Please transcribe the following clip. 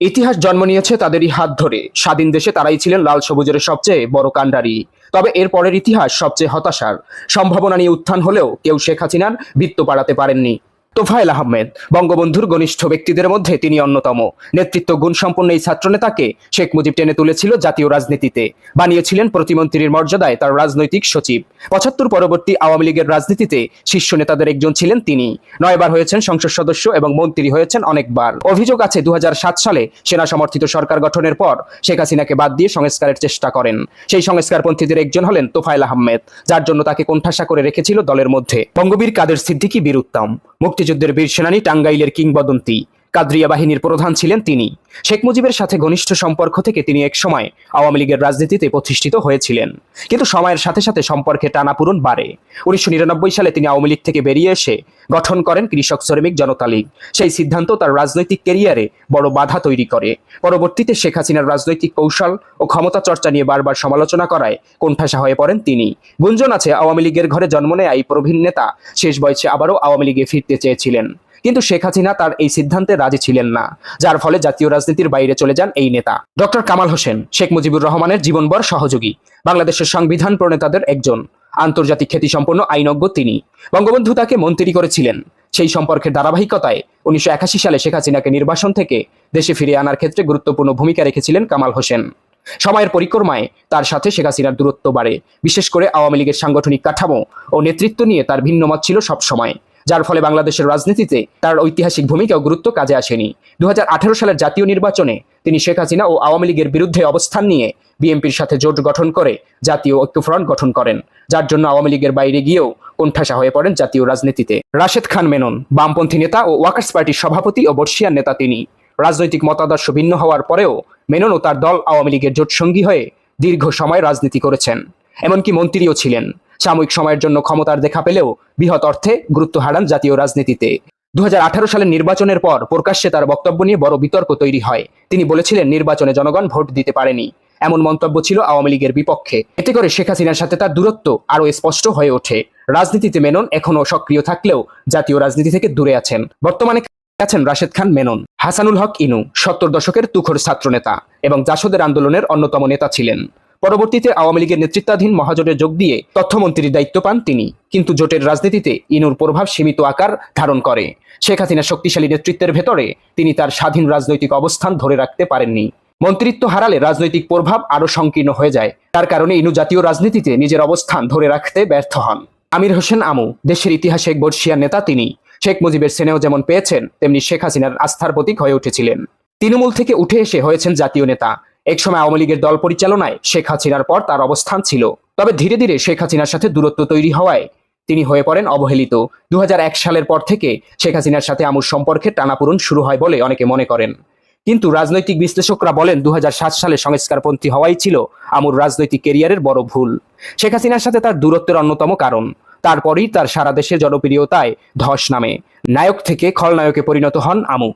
ইতিহাস জন্ম নিয়েছে তাদেরই হাত ধরে। স্বাধীন দেশে তারাই ছিলেন লাল সবুজের সবচেয়ে বড় কাণ্ডারি। তবে এর পরের ইতিহাস সবচেয়ে হতাশার। সম্ভাবনা নিয়ে উত্থান হলেও কেউ শেখ হাসিনার বৃত্ত পাড়াতে পারেননি। তোফায়েল আহমেদ। বঙ্গবন্ধুর ঘনিষ্ঠ ব্যক্তিদের মধ্যে তিনি অন্যতম। নেতৃত্ব গুণসম্পন্ন এই ছাত্রনেতাকে শেখ মুজিব টেনে তুলেছিল জাতীয় রাজনীতিতে। বানিয়েছিলেন প্রতিমন্ত্রীর মর্যাদায় তার রাজনৈতিক সচিব। পঁচাত্তর পরবর্তী আওয়ামী লীগের রাজনীতিতে শীর্ষ নেতাদের একজন ছিলেন তিনি। নয়বার হয়েছেন সংসদ সদস্য এবং মন্ত্রী হয়েছেন অনেকবার। অভিযোগ আছে দু হাজার সাত সালে সেনা সমর্থিত সরকার গঠনের পর শেখ হাসিনাকে বাদ দিয়ে সংস্কারের চেষ্টা করেন। সেই সংস্কারপন্থীদের একজন হলেন তোফায়েল আহমেদ, যার জন্য তাকে কোণঠাসা করে রেখেছিল দলের মধ্যে। বঙ্গবীর কাদের সিদ্দিকী বীর উত্তম মুক্তিযুদ্ধের বীর সেনানী টাঙ্গাইলের কিংবদন্তি। কাদ্রিয়া বাহিনীর প্রধান ছিলেন তিনি। শেখ মুজিবের সাথে ঘনিষ্ঠ সম্পর্ক থেকে তিনি একসময় আওয়ামী লীগের রাজনীতিতে প্রতিষ্ঠিত হয়েছিলেন। কিন্তু সময়ের সাথে সাথে সম্পর্কে টানাপূরণ বাড়ে। উনিশশো নিরানব্বই সালে তিনি আওয়ামী লীগ থেকে বেরিয়ে এসে গঠন করেন কৃষক শ্রমিক জনতা লীগ। সেই সিদ্ধান্ত তার রাজনৈতিক কেরিয়ারে বড় বাধা তৈরি করে। পরবর্তীতে শেখ হাসিনার রাজনৈতিক কৌশল ও ক্ষমতা চর্চা নিয়ে বারবার সমালোচনা করায় কোণঠাসা হয়ে পড়েন তিনি। গুঞ্জন আছে, আওয়ামী লীগের ঘরে জন্ম নেয় এই প্রবীণ নেতা। শেষ বয়সে আবারও আওয়ামী লীগে ফিরতে চেয়েছিলেন। কিন্তু শেখ হাসিনা তার এই সিদ্ধান্তে রাজি ছিলেন না, যার ফলে জাতীয় রাজনীতির বাইরে চলে যান এই নেতা। ডক্টর কামাল হোসেন, শেখ মুজিবুর রহমানের জীবনভর সহযোগী, বাংলাদেশের সংবিধান প্রণেতাদের একজন, আন্তর্জাতিক খ্যাতিসম্পন্ন আইনজ্ঞ তিনি। বঙ্গবন্ধু তাকে মন্ত্রী করেছিলেন। সেই সম্পর্কের ধারাবাহিকতায় উনিশশো একাশি সালে শেখ হাসিনাকে নির্বাসন থেকে দেশে ফিরে আনার ক্ষেত্রে গুরুত্বপূর্ণ ভূমিকা রেখেছিলেন কামাল হোসেন। সময়ের পরিক্রমায় তার সাথে শেখ হাসিনার দূরত্ব বাড়ে। বিশেষ করে আওয়ামী লীগের সাংগঠনিক কাঠামো ও নেতৃত্ব নিয়ে তার ভিন্ন মত ছিল সবসময়। যার ফলে বাংলাদেশের রাজনীতিতে তার ঐতিহাসিক ভূমিকা গুরুত্ব কাজে আসেনি। দু হাজার আঠারো সালের জাতীয় নির্বাচনে তিনি শেখ হাসিনা ও আওয়ামী লীগের বিরুদ্ধে অবস্থান নিয়ে বিএনপির সাথে জোট গঠন করে জাতীয় ঐক্যফ্রন্ট গঠন করেন, যার জন্য আওয়ামী লীগের বাইরে গিয়েও কোণঠাসা হয়ে পড়েন জাতীয় রাজনীতিতে। রাশেদ খান মেনন, বামপন্থী নেতা ও ওয়াকার্স পার্টির সভাপতি ও বর্ষিয়ান নেতা তিনি। রাজনৈতিক মতাদর্শ ভিন্ন হওয়ার পরেও মেনন ও তার দল আওয়ামী লীগের জোটসঙ্গী হয়ে দীর্ঘ সময় রাজনীতি করেছেন। এমনকি মন্ত্রীও ছিলেন। সাময়িক সময়ের জন্য ক্ষমতার দেখা পেলেও বৃহৎ অর্থে গুরুত্ব হারান জাতীয় রাজনীতিতে। দু হাজার আঠারো সালের নির্বাচনের পর প্রকাশ্যে তার বক্তব্য নিয়ে বড় বিতর্ক তৈরি হয়। তিনি বলেছিলেন, নির্বাচনে জনগণ ভোট দিতে পারেনি। এমন মন্তব্য ছিল আওয়ামী লীগের বিপক্ষে। এতে করে শেখ হাসিনার সাথে তার দূরত্ব আরও স্পষ্ট হয়ে ওঠে। রাজনীতিতে মেনন এখনও সক্রিয় থাকলেও জাতীয় রাজনীতি থেকে দূরে আছেন। বর্তমানে আছেন রাশেদ খান মেনন, হাসানুল হক ইনু, সত্তর দশকের তুখর ছাত্রনেতা এবং জাসদের আন্দোলনের অন্যতম নেতা ছিলেন। পরবর্তীতে আওয়ামী লীগের নেতৃত্বাধীন মহাজোটে যোগ দিয়ে তথ্যমন্ত্রীর দায়িত্ব পান তিনি। কিন্তু জোটের রাজনীতিতে ইনুর প্রভাব সীমিত আকার ধারণ করে। শেখ হাসিনার শক্তিশালী নেতৃত্বের ভেতরে তিনি তার স্বাধীন রাজনৈতিক অবস্থান ধরে রাখতে পারেননি। মন্ত্রিত্ব হারালে রাজনৈতিক প্রভাব আরও সংকীর্ণ হয়ে যায়। তার কারণে ইনু জাতীয় রাজনীতিতে নিজের অবস্থান ধরে রাখতে ব্যর্থ হন। আমির হোসেন আমু, দেশের ইতিহাসে এক বর্ষিয়ার নেতা তিনি। শেখ মুজিবের স্নেহ যেমন পেয়েছেন, তেমনি শেখ হাসিনার আস্থার প্রতীক হয়ে উঠেছিলেন। তৃণমূল থেকে উঠে এসে হয়েছেন জাতীয় নেতা। একসময় আওয়ামী লীগের দল পরিচালনায় শেখ হাসিনার পর তার অবস্থান ছিল। তবে ধীরে ধীরে শেখ হাসিনার সাথে দূরত্ব তৈরি হওয়ায় তিনি হয়ে পড়েন অবহেলিত। দু হাজার এক সালের পর থেকে শেখ হাসিনার সাথে আমুর সম্পর্কে টানাপূরণ শুরু হয় বলে অনেকে মনে করেন। কিন্তু রাজনৈতিক বিশ্লেষকরা বলেন দু হাজার সাত সালে সংস্কারপন্থী হওয়াই ছিল আমুর রাজনৈতিক কেরিয়ারের বড় ভুল। শেখ হাসিনার সাথে তার দূরত্বের অন্যতম কারণ। তারপরেই তার সারা দেশে জনপ্রিয়তায় ধস নামে। নায়ক থেকে খলনায়কে পরিণত হন আমু।